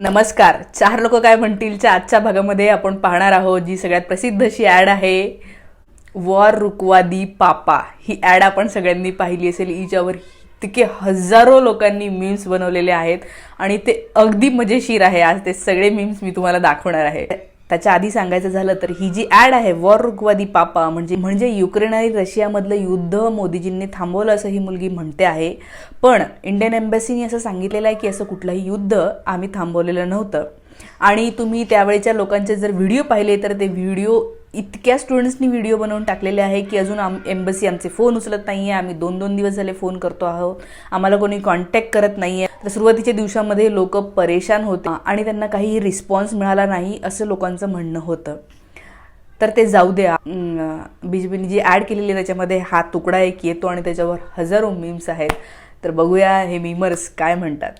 नमस्कार. चार लोक काय म्हणतीलच्या आजच्या भागामध्ये आपण पाहणार आहोत जी सगळ्यात प्रसिद्ध अशी ॲड आहे वॉर रुकवादी पापा. ही ॲड आपण सगळ्यांनी पाहिली असेल. हिच्यावर इतके हजारो लोकांनी मीम्स बनवलेले आहेत आणि ते अगदी मजेशीर आहे. आज ते सगळे मीम्स मी तुम्हाला दाखवणार आहे. त्याच्या आधी सांगायचं झालं तर ही जी ॲड आहे वॉर रुकवादी पापा म्हणजे म्हणजे युक्रेन आणि रशियामधलं युद्ध मोदीजींनी थांबवलं असं ही मुलगी म्हणते आहे. पण इंडियन एम्बसीने असं सांगितलेलं आहे की असं कुठलंही युद्ध आम्ही थांबवलेलं नव्हतं. आणि तुम्ही त्यावेळेच्या लोकांचे जर व्हिडिओ पाहिले तर ते व्हिडिओ इतक्या स्टुडंट्सनी व्हिडिओ बनवून टाकलेले आहे की अजून आम एम्बसी आमचे फोन उचलत नाही आहे आम्ही दोन दोन दिवस झाले फोन करतो आहोत. आम्हाला कोणी कॉन्टॅक्ट करत नाही आहे तर सुरुवातीच्या दिवसामध्ये लोक परेशान होते आणि त्यांना काही रिस्पॉन्स मिळाला नाही असं लोकांचं म्हणणं होतं. तर ते जाऊ द्या. बी जे पीने जी ॲड केलेली आहे त्याच्यामध्ये हा तुकडा एक येतो आणि त्याच्यावर हजारो मीम्स आहेत. तर बघूया हे मीमर्स काय म्हणतात.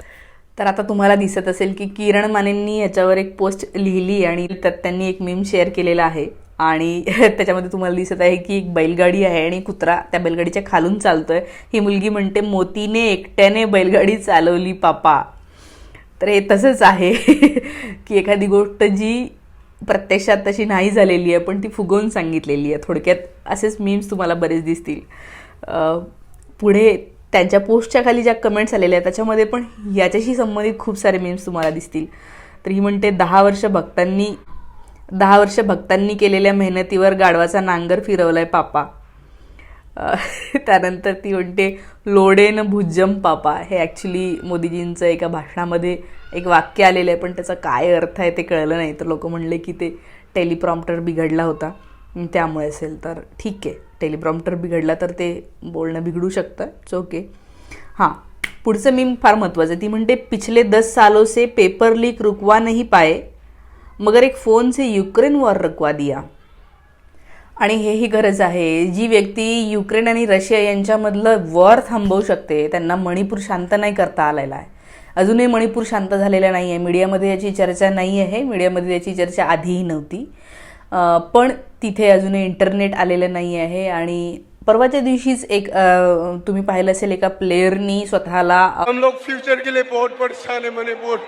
तर आता तुम्हाला दिसत असेल की किरण मानेंनी याच्यावर एक पोस्ट लिहिली आणि त्यात त्यांनी एक मीम शेअर केलेला आहे. आणि त्याच्यामध्ये तुम्हाला दिसत आहे की एक बैलगाडी आहे आणि कुत्रा त्या बैलगाडीच्या खालून चालतोय. ही मुलगी म्हणते मोतीने एकट्याने बैलगाडी चालवली पापा. तर हे तसंच आहे की एखादी गोष्ट जी प्रत्यक्षात तशी नाही झालेली आहे पण ती फुगवून सांगितलेली आहे. थोडक्यात असेच मीम्स तुम्हाला बरेच दिसतील. पुढे त्यांच्या पोस्टच्या खाली ज्या कमेंट्स आलेल्या आहेत त्याच्यामध्ये पण याच्याशी संबंधित खूप सारे मीम्स तुम्हाला दिसतील. तर ही म्हणते दहा वर्ष भक्तांनी दहा वर्ष भक्तांनी केलेल्या मेहनतीवर गाढवाचा नांगर फिरवलाय पापा. त्यानंतर ती म्हणते लोडेन भुजम पापा. हे ॲक्च्युली मोदीजींचं एका भाषणामध्ये एक वाक्य आलेलं आहे पण त्याचा काय अर्थ आहे ते कळलं नाही. तर लोक म्हणले की ते टेलिप्रॉम्प्टर बिघडला होता. त्यामुळे असेल. तर ठीक आहे. टेलिप्रॉम्प्टर बिघडला तर ते बोलणं बिघडू शकतं. इट्स ओके हां. पुढचं मीम फार महत्त्वाचं आहे. ती म्हणते पिछले दस सालों से पेपर लीक रुकवा नहीं पाए मगर एक फोन से युक्रेन वॉर रुकवा दिया. आणि हेही गरज आहे. जी व्यक्ती युक्रेन आणि रशिया यांच्यामधलं वॉर थांबवू शकते त्यांना मणिपूर शांत नाही करता आलेला आहे. अजूनही मणिपूर शांत झालेला नाही आहे मीडियामध्ये याची चर्चा नाही आहे मीडियामध्ये याची चर्चा आधीही नव्हती. पण तिथे अजूनही इंटरनेट आलेलं नाही आहे आणि परवाच्या दिवशीच एक तुम्ही पाहिलं असेल एका प्लेयरनी स्वतःला हम लोग फ्यूचर के लिए बहुत परेशान है मणिपुर।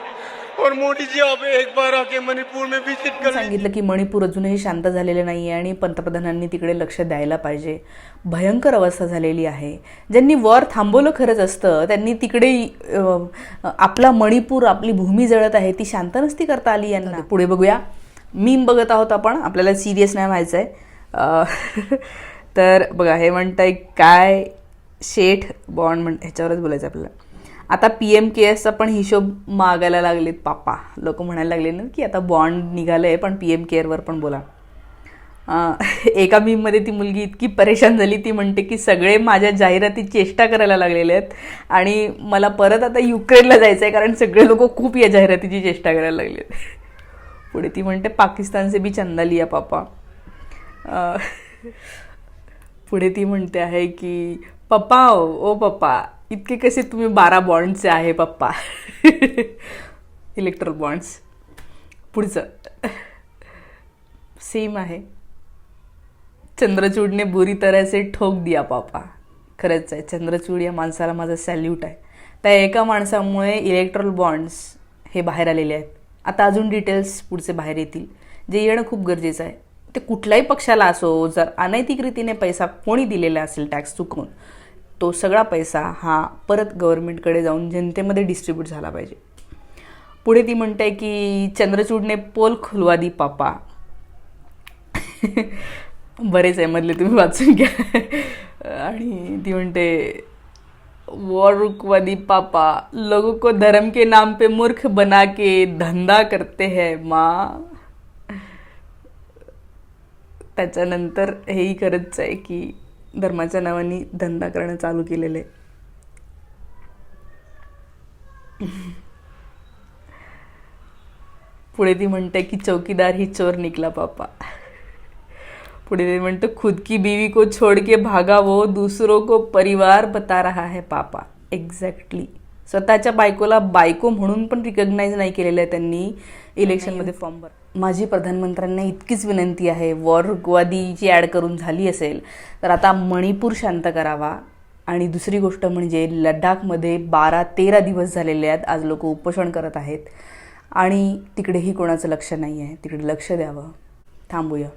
और मोदी जी अब एक बार आके मणिपुर में विजिट कर सांगितलं की मणिपूर अजूनही शांत झालेलं नाही आहे आणि पंतप्रधानांनी तिकडे लक्ष द्यायला पाहिजे. भयंकर अवस्था झालेली आहे. ज्यांनी वॉर थांबवलं खरंच असतं त्यांनी तिकडे आपला मणिपूर आपली भूमी जळत आहे ती शांत नसती करता आली यांना. पुढे बघूया. मीम बघत आहोत आपण. आपल्याला सिरियस नाही व्हायचं आहे तर बघा हे म्हणताय काय शेठ बॉन्ड म्हण ह्याच्यावरच बोलायचं आपल्याला. आता पी एम के एसचा पण हिशोब मागायला लागलेत पापा. लोक म्हणायला लागले ना की आता बॉन्ड निघालं आहे पण पी एम केअरवर पण बोला. एका मीममध्ये ती मुलगी इतकी परेशान झाली ती म्हणते की सगळे माझ्या जाहिराती चेष्टा करायला लागलेले आहेत आणि मला परत आता युक्रेनला जायचं आहे कारण सगळे लोक खूप या जाहिरातीची चेष्टा करायला लागले आहेत पुढे ती म्हणते पाकिस्तान से भी चंदा लिया पापा पुढे ती म्हणते आहे की पप्पा ओ पप्पा इतके कसे तुम्ही बारा बॉन्डचे आहे पप्पा. इलेक्ट्रल बॉन्ड्स पुढचं. सेम आहे. चंद्रचूडने बुरी तरह ठोक दिया पापा खरंच आहे. चंद्रचूड या माणसाला माझा सॅल्यूट आहे. त्या एका माणसामुळे इलेक्ट्रॉल बॉन्ड्स हे बाहेर आलेले आहेत. आता अजून डिटेल्स पुढचे बाहेर येतील. जे येणं खूप गरजेचं आहे. ते कुठल्याही पक्षाला असो जर अनैतिक रीतीने पैसा कोणी दिलेला असेल टॅक्स चुकवून तो सगळा पैसा हा परत गव्हर्नमेंटकडे जाऊन जनतेमध्ये डिस्ट्रीब्यूट झाला पाहिजे. पुढे ती म्हणते की चंद्रचूडने पोल खुलवा दी पापा. बरेच आहे मधले तुम्ही वाचून घ्या. आणि ती म्हणते वॉर पापा लोगों को धर्म के नाम पे मूर्ख बना के धंदा करते हैं माँ। त्याच्यानंतर हेही करतच आहे की धर्माच्या नावाने धंदा करणं चालू केलेले पुढे ती म्हणते की चौकीदार ही चोर निकला पापा. पुढे ते म्हणतो खुद की बीवी को छोड़ के भागा वो दुसरो को परिवार बता रहा है पापा. एक्झॅक्टली स्वतःच्या बायकोला बायको म्हणून पण रिकग्नाईज नाही केलेलं आहे त्यांनी इलेक्शनमध्ये फॉर्म भर. माझी प्रधानमंत्र्यांना इतकीच विनंती आहे. वॉर रुकवादीची ॲड करून झाली असेल तर आता मणिपूर शांत करावा. आणि दुसरी गोष्ट म्हणजे लडाखमध्ये बारा तेरा दिवस झालेले आहेत. आज लोक उपोषण करत आहेत. आणि तिकडेही कोणाचं लक्ष नाही आहे तिकडे लक्ष द्यावं. थांबूया.